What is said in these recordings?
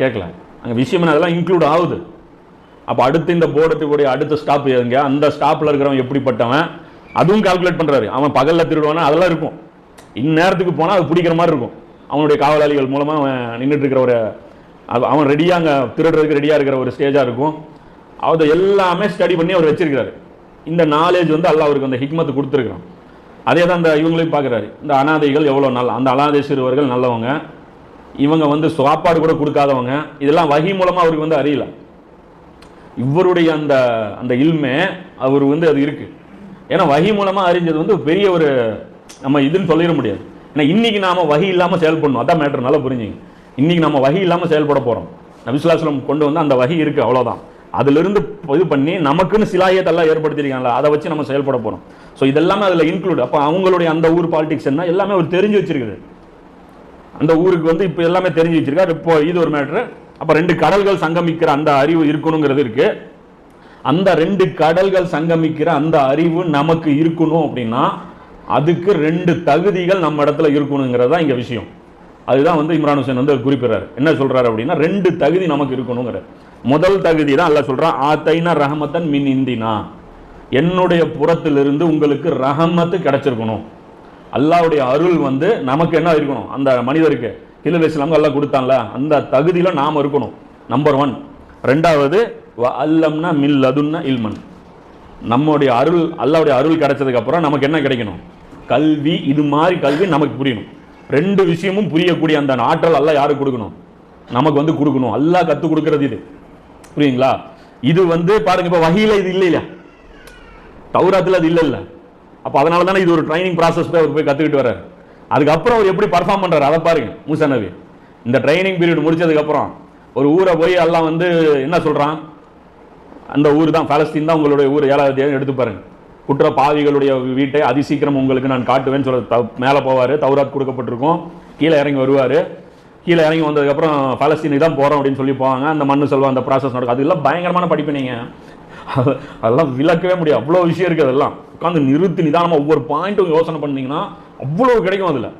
கேட்கல. அங்கே விஷயம் அதெல்லாம் இன்க்ளூட் ஆகுது. அப்போ அடுத்து இந்த போர்டத்துக்குடைய அடுத்த ஸ்டாப் எங்க? அந்த ஸ்டாப்பில் இருக்கிறவன் எப்படிப்பட்டவன்? அதுவும் கால்குலேட் பண்ணுறாரு அவன் பகலில் திருடுவானா? அதெல்லாம் இருக்கும். இந்நேரத்துக்கு போனால் அது பிடிக்கிற மாதிரி இருக்கும். அவனுடைய காவலாளிகள் மூலமாக அவன் நின்றுட்டு இருக்கிற ஒரு அவன் ரெடியாக அங்கே திருடுறதுக்கு ரெடியாக இருக்கிற ஒரு ஸ்டேஜாக இருக்கும். அதை எல்லாமே ஸ்டடி பண்ணி அவர் வச்சிருக்கிறாரு. இந்த நாலேஜ் வந்து அல்லா அவருக்கு அந்த ஹிக்மத்து கொடுத்துருக்குறான். அதே தான் அந்த இவங்களையும் பார்க்குறாரு. இந்த அனாதைகள் எவ்வளோ நல்ல அந்த அனாதை சிறுவர்கள் நல்லவங்க. இவங்க வந்து சாப்பாடு கூட கொடுக்காதவங்க. இதெல்லாம் வகி மூலமாக அவருக்கு வந்து அறியல. இவருடைய அந்த அந்த இல்மே அவர் வந்து அது இருக்குது ஏன்னா வகி மூலமாக அறிஞ்சது வந்து பெரிய ஒரு நம்ம இதுன்னு சொல்லிட முடியாது. ஏன்னா இன்றைக்கி நாம் வகி இல்லாமல் செயல்படணும். அதான் மேட்ரு நல்லா புரிஞ்சுங்க. இன்னைக்கு நம்ம வகி இல்லாமல் செயல்பட போகிறோம் நபிசுல்லாஸ்லம் கொண்டு வந்து அந்த வகி இருக்குது அவ்வளோதான் அதிலிருந்து இது பண்ணி நமக்குன்னு சிலாயத்தெல்லாம் ஏற்படுத்தியிருக்காங்களா அதை வச்சு நம்ம செயல்பட போகிறோம் ஸோ இதெல்லாமே அதில் இன்க்ளூட் அப்போ அவங்களுடைய அந்த ஊர் பாலிடிக்ஸ் என்ன? எல்லாமே அவர் தெரிஞ்சு வச்சிருக்குது. அந்த ஊருக்கு வந்து இப்போ எல்லாமே தெரிஞ்சு வச்சிருக்காரு இப்போ இது ஒரு மேட்ரு அப்போ ரெண்டு கடல்கள் சங்கமிக்கிற அந்த அறிவு இருக்கணுங்கிறது இருக்கு. அந்த ரெண்டு கடல்கள் சங்கமிக்கிற அந்த அறிவு நமக்கு இருக்கணும் அப்படின்னா அதுக்கு ரெண்டு தகுதிகள் நம்ம இடத்துல இருக்கணுங்கிறது தான் இங்கே விஷயம். அதுதான் வந்து இம்ரான் ஹுசேன் வந்து குறிப்பிடுறாரு. என்ன சொல்கிறாரு அப்படின்னா ரெண்டு தகுதி நமக்கு இருக்கணுங்கிற முதல் தகுதி தான் அல்ல சொல்கிறான் ஆத்தைனா ரஹமத்தன் மின் இந்தினா. என்னுடைய புறத்திலிருந்து உங்களுக்கு ரஹமத்து கிடச்சிருக்கணும். அல்லாவுடைய அருள் வந்து நமக்கு என்ன இருக்கணும்? அந்த மனிதருக்கு. கிலு இஸ்லாம் எல்லாம் கொடுத்தான்ல அந்த தகுதியில் நாம் இருக்கணும். நம்பர் ஒன் ரெண்டாவது வ அல்லம்னா மில் அதுன்னா இல்மன். நம்முடைய அருள் அல்லாவுடைய அருள் கிடைச்சதுக்கப்புறம் நமக்கு என்ன கிடைக்கணும்? கல்வி இது மாதிரி கல்வி நமக்கு புரியணும். ரெண்டு விஷயமும் புரியக்கூடிய அந்த ஆற்றல் எல்லாம் யாருக்கு கொடுக்கணும்? நமக்கு வந்து கொடுக்கணும். எல்லாம் கற்றுக் கொடுக்கறது இது. புரியுங்களா? இது வந்து பாருங்க இப்போ வகையில் இது இல்லை இல்லையா தௌராத்தில் அது இல்லை இல்லை அப்போ அதனால தானே இது ஒரு ட்ரைனிங் ப்ராசஸ் போய் அவர் போய் கற்றுக்கிட்டு வர்றாரு. அதுக்கப்புறம் அவர் எப்படி பர்ஃபார்ம் பண்ணுறாரு அதை பாருங்க மூசா நபி இந்த ட்ரைனிங் பீரியட் முடிச்சதுக்கப்புறம் ஒரு ஊரை போய் எல்லாம் வந்து என்ன சொல்கிறான் அந்த ஊர் தான் பாலஸ்தீன் தான் உங்களுடைய ஊர். ஏழாவது தேதி எடுத்து பாருங்க. குற்ற பாவிகளுடைய வீட்டை அதிசீக்கிரம் உங்களுக்கு நான் காட்டுவேன்னு சொல்ல த மேலே போவார் தௌராத் கொடுக்கப்பட்டிருக்கும். கீழே இறங்கி வருவார். கீழே இறங்கி வந்ததுக்கப்புறம் பாலஸ்தீனுக்கு தான் போகிறோம் அப்படின்னு சொல்லி போவாங்க. அந்த மண்ணு செல்வம் அந்த ப்ராசஸ் நடக்கும். அது எல்லாம் பயங்கரமான படிப்பு நீங்கள் அதெல்லாம் விளக்கவே முடியாது. அவ்வளோ விஷயம் இருக்குது அதெல்லாம். உட்காந்து நிறுத்தி நிதானமாக ஒவ்வொரு பாயிண்ட்டும் யோசனை பண்ணிங்கன்னா அவ்வளோ கிடைக்கும் அதில்.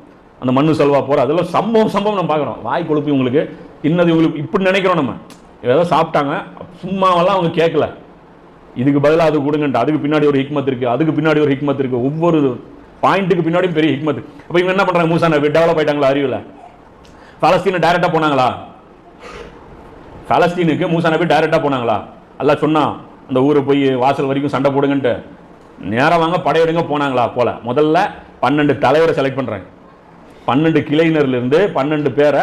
அந்த மண்ணு செல்வா போகிற அதெல்லாம் சம்பவம் சம்பவம் நம்ம பார்க்குறோம். வாய் கொழுப்பி உங்களுக்கு. இன்னது உங்களுக்கு இப்படி நினைக்கிறோம் நம்ம. ஏதோ சாப்பிட்டாங்க. சும்மாவெல்லாம் அவங்க கேட்கல. இதுக்கு பதிலாக அது கொடுங்கன்ட்டு. அதுக்கு பின்னாடி ஒரு ஹிக்மத் இருக்கு. அதுக்கு பின்னாடி ஒரு ஹிக்மத் இருக்கு. ஒவ்வொரு பாயிண்ட்டுக்கு பின்னாடியும் பெரிய ஹிக்மத் அப்போ இவங்க என்ன பண்ணுறாங்க மூசா டெவலப் ஆயிட்டாங்களா அறிவில்? பாலஸ்தீனை டைரெக்டாக போனாங்களா? பாலஸ்தீனுக்கு மூசா நபி டைரெக்டாக போனாங்களா? எல்லாம் சொன்னா அந்த ஊரை போய் வாசல் வரைக்கும் சண்டை போடுங்கன்ட்டு. நேரம் வாங்க படையெடுங்க போனாங்களா போல. முதல்ல பன்னெண்டு தலைவரை செலக்ட் பண்ணுறாங்க பன்னெண்டு கிளையினர்ல இருந்து பன்னெண்டு பேரை